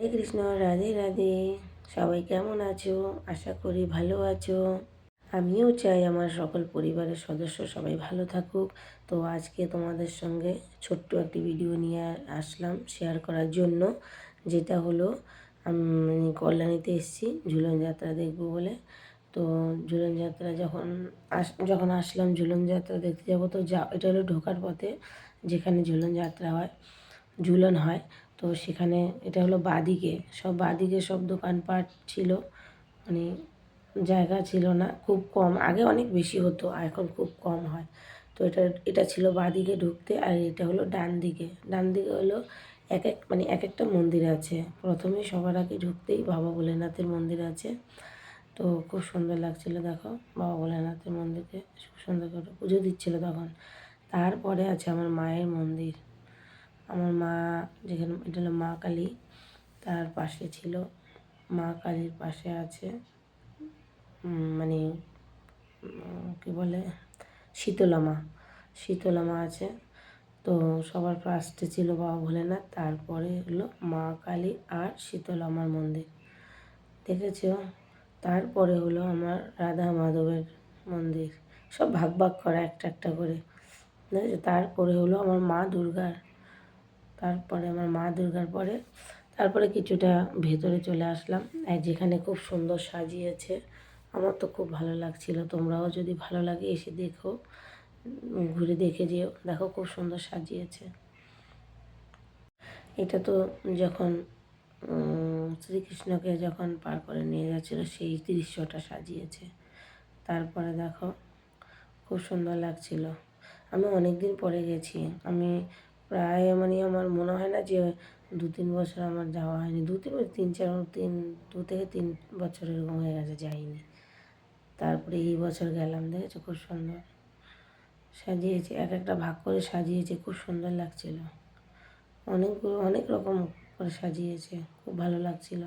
হরে কৃষ্ণ, রাধে রাধে। সবাই কেমন আছো? আশা করি ভালো আছো। আমিও চাই আমার সকল পরিবারের সদস্য সবাই ভালো থাকুক। তো আজকে তোমাদের সঙ্গে ছোট্ট একটি ভিডিও নিয়ে আসলাম শেয়ার করার জন্য। যেটা হলো, আমি কল্যাণীতে এসেছি, ঝুলন যাত্রা দেখব বলে। তো ঝুলন যাত্রা যখন আস, যখন আসলাম ঝুলন যাত্রা দেখতে যাব, তো যা, এটা হলো ঢোকার পথে যেখানে ঝুলন যাত্রা হয়, ঝুলন হয়। তো সেখানে এটা হলো বাদিকে। সব বাদিকে সব দোকানপাট ছিল। মানে জায়গা ছিল না, খুব কম। আগে অনেক বেশি হতো আর এখন খুব কম হয়। তো এটা এটা ছিল বাদিকে ঢুকতে আর এটা হলো ডান দিকে। ডান দিকে হলো এক এক মানে এক একটা মন্দির আছে। প্রথমে সবার আগে ঢুকতেই বাবা ভোলেনাথের মন্দির আছে। তো খুব সুন্দর লাগছিল, দেখো। বাবা ভোলেনাথের মন্দিরকে খুব সুন্দর করে পুজো দিচ্ছিল তখন। তারপরে আছে আমার মায়ের মন্দির। আমার মা, যেখানে, এটা হলো মা কালী, তার পাশে ছিল। মা কালীর পাশে আছে মানে কী বলে? শীতলা মা। শীতলা মা আছে। তো সবার ফার্স্টে ছিল বাবা ভোলেনাথ, তারপরে হলো মা কালী আর শীতলা মার মন্দির। দেখেছ? তারপরে হলো আমার রাধা মাধবের মন্দির। সব ভাগ ভাগ করা একটা একটা করে। তারপরে হলো আমার মা দুর্গার। তারপরে আমার মা দুর্গার পরে। তারপরে কিছুটা ভেতরে চলে আসলাম। আর যেখানে খুব সুন্দর সাজিয়েছে, আমার তো খুব ভালো লাগছিল। তোমরাও যদি ভালো লাগে এসে দেখো, ঘুরে দেখে যেও। দেখো খুব সুন্দর সাজিয়েছে। এটা তো যখন শ্রীকৃষ্ণকে যখন পার করে নিয়ে যাচ্ছিল সেই দৃশ্যটা সাজিয়েছে। তারপরে দেখো, খুব সুন্দর লাগছিল। আমি অনেক দিন পরে গেছি। আমি প্রায় মানে আমার মনে হয় না যে দু তিন বছর আমার যাওয়া হয়নি। দু তিন তিন চার তিন, দু থেকে তিন বছর এরকম হয়ে গেছে যাইনি। তারপরে এই বছর গেলাম, দেখেছ খুব সুন্দর। সাজিয়েছে, এক একটা ভাগ করে সাজিয়েছে, খুব সুন্দর লাগছিল। অনেকগুলো, অনেক রকম করে সাজিয়েছে, খুব ভালো লাগছিল।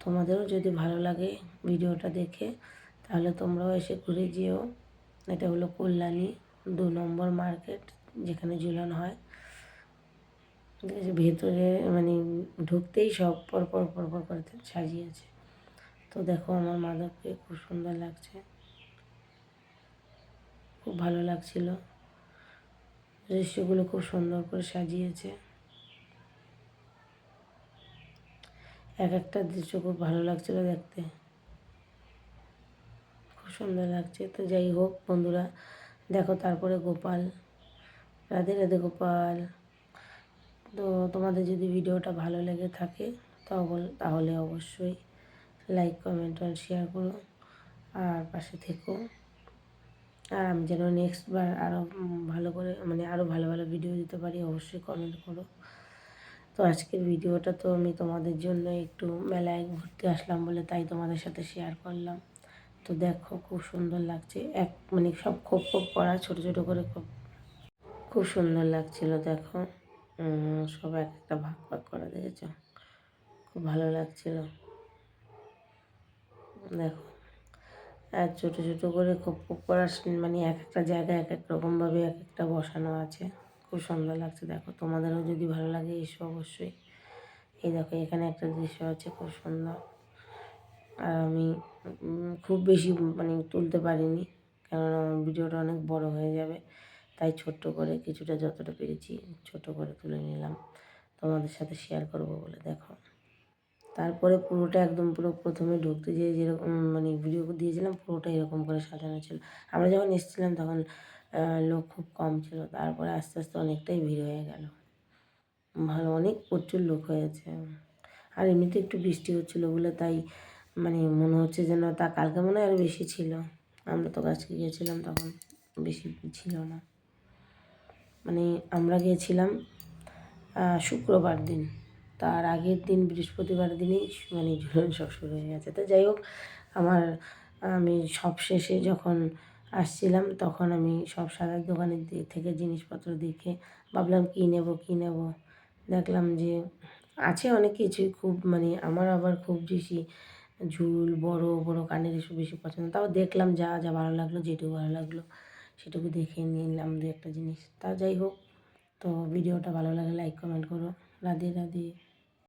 তোমাদেরও যদি ভালো লাগে ভিডিওটা দেখে, তাহলে তোমরাও এসে ঘুরে যেও। এটা হলো কল্যাণী দু নম্বর মার্কেট, যেখানে ঝুলানো হয়। ভেতরে মানে ঢুকতেই সব পর পর পর পর করে সাজিয়েছে। তো দেখো আমার মাধবকে খুব সুন্দর লাগছে। খুব ভালো লাগছিল। দৃশ্যগুলো খুব সুন্দর করে সাজিয়েছে। এক একটা দৃশ্য খুব ভালো লাগছিল দেখতে। খুব সুন্দর লাগছে। তো যাই হোক বন্ধুরা, দেখো তারপরে গোপাল, রাধে রাধে গোপাল। তো তোমাদের যদি ভিডিওটা ভালো লেগে থাকে তাহলে অবশ্যই লাইক কমেন্ট আর শেয়ার করো। আর পাশে থেকো। আর আমি যেন নেক্সট বার আরও ভালো করে মানে আরও ভালো ভালো ভিডিও দিতে পারি, অবশ্যই কমেন্ট করো। তো আজকের ভিডিওটা তো আমি তোমাদের জন্য একটু মেলায় ঘুরতে আসলাম বলে তাই তোমাদের সাথে শেয়ার করলাম। তো দেখো, খুব সুন্দর লাগছে। এক মানে সব খোপ খোপ করা, ছোটো ছোটো করে খুব খুব সুন্দর লাগছিল, দেখো। সব এক একটা ভাগ ভাগ করা দেখেছ। খুব ভালো লাগছিল। দেখো, আর ছোটো ছোটো করে খুব করা মানে এক একটা জায়গায় এক এক রকমভাবে এক একটা বসানো আছে। খুব সুন্দর লাগছে। দেখো, তোমাদেরও যদি ভালো লাগে এসো অবশ্যই। এই দেখো, এখানে একটা দৃশ্য আছে খুব সুন্দর। আর আমি খুব বেশি মানে তুলতে পারিনি। কেননা আমার ভিডিওটা অনেক বড় হয়ে যাবে। তাই ছোট্ট করে কিছুটা যতটা পেরেছি ছোট করে তুলে নিলাম। তোমাদের সাথে শেয়ার করব বলে, দেখো। তারপরে পুরোটা একদম পুরো প্রথমে ঢুকতে যেয়ে যেরকম মানে ভিডিও দিয়েছিলাম, পুরোটা এরকম করে সাজানো ছিল। আমরা যখন এসেছিলাম তখন লোক খুব কম ছিল। তারপরে আস্তে আস্তে অনেকটাই ভিড় হয়ে গেল। ভালো, অনেক প্রচুর লোক হয়েছে। আর এমনিতে একটু বৃষ্টি হচ্ছিল বলে তাই মানে মনে হচ্ছে যেন তা কালকে মনে হয় আরও বেশি ছিল। আমরা তো আজকে গিয়েছিলাম তখন বেশি ছিল না। মানে আমরা গিয়েছিলাম শুক্রবার দিন। তার আগের দিন, বৃহস্পতিবার দিনই মানে ঝুলন সব শুরু হয়ে গেছে। তো যাই হোক, আমার, আমি সব শেষে যখন আসছিলাম, তখন আমি সব সাদার দোকানের দিক থেকে জিনিসপত্র দেখে ভাবলাম, কী নেব কী নেব? দেখলাম যে আছে অনেক কিছুই খুব মানে আমার আবার খুব বেশি ঝুল, বড় বড় কানের এসব বেশি পছন্দ। তাও দেখলাম যা যা ভালো লাগল, যেটুকু ভালো লাগল। সেটুকু দেখে নিলাম দু একটা জিনিস। তা যাই হোক, তো ভিডিওটা ভালো লাগে লাইক কমেন্ট করো। রাধে রাধে।